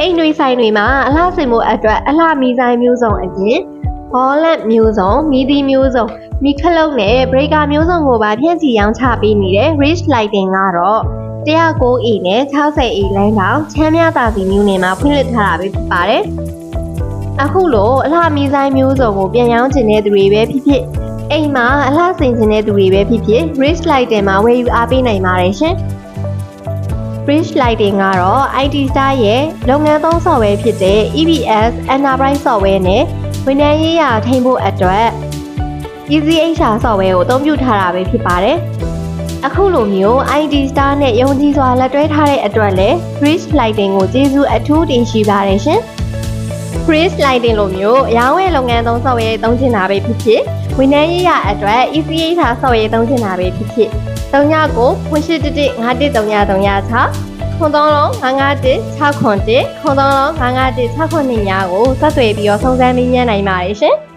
အိမ်တွေဆိုင်တွေမှာအလှဆင်မှုအတွက်အလှမီဆိုင်မျိုးစုံအပြင်ဘောလန့်မျိုးစုံမီဒီမျိုးစုံမီခလုတ်နဲ့ breaker မျိုးစုံကိုပါဖြန့်ချီရောင်းချပေးနေတဲ့ Rich Lighting ကတော့109 A နဲ့ 60 A လမ်းတောင်ချမ်းမြသာစီမျိုးနယ်မှာဖွင့်လှစ်ထားတာပဲဖြစ်ပါတယ်။အခုလိုအလှမီဆိုင်မျိုးစုံကိုပြန်ရောင်းချင်တဲ့သူတွေပဲဖြစ်ဖြစ်အိမ်မှာအလှဆင်ချင်တဲ့သူတွေပဲဖြစ်ဖြစ် Rich Lighting မှာဝယ်ယူအားပေးနိုင်ပါတယ်ရှင်။ Bridge Lighting ကတော့ IT Star ရဲ့လုပ်ငန်းသုံး software ဖြစ်တဲ့ EBS Enterprise Software နဲ့ဝန်ထမ်းရေးရာထိန်းဖို့အတွက် EasyHR Software ကိုအသုံးပြုထားတာပဲဖြစ်ပါတယ်။အခုလိုမျိုး IT Star နဲ့ယုံကြည်စွာလက်တွဲထားတဲ့အတွက်လည်း Bridge Lighting ကိုကျေးဇူးအထူးတင်ရှိပါတယ်ရှင်။ Bridge Lighting လိုမျိုးအရောင်းဝယ်လုပ်ငန်းသုံး software သုံးချင်တာပဲဖြစ်ဖြစ် ဝန်ထမ်းရေးရာအတွက် EasyHR Software သုံးချင်တာပဲဖြစ်ဖြစ်39ကို1811 533336ခွန်သုံးလုံး951 6ခွန်1ခွန်သုံးလုံး951 6ခွန်2ညာကိုဆက်သွယ်ပြီးတော့စုံစမ်းမေးမြန်းနိုင်ပါတယ်ရှင်။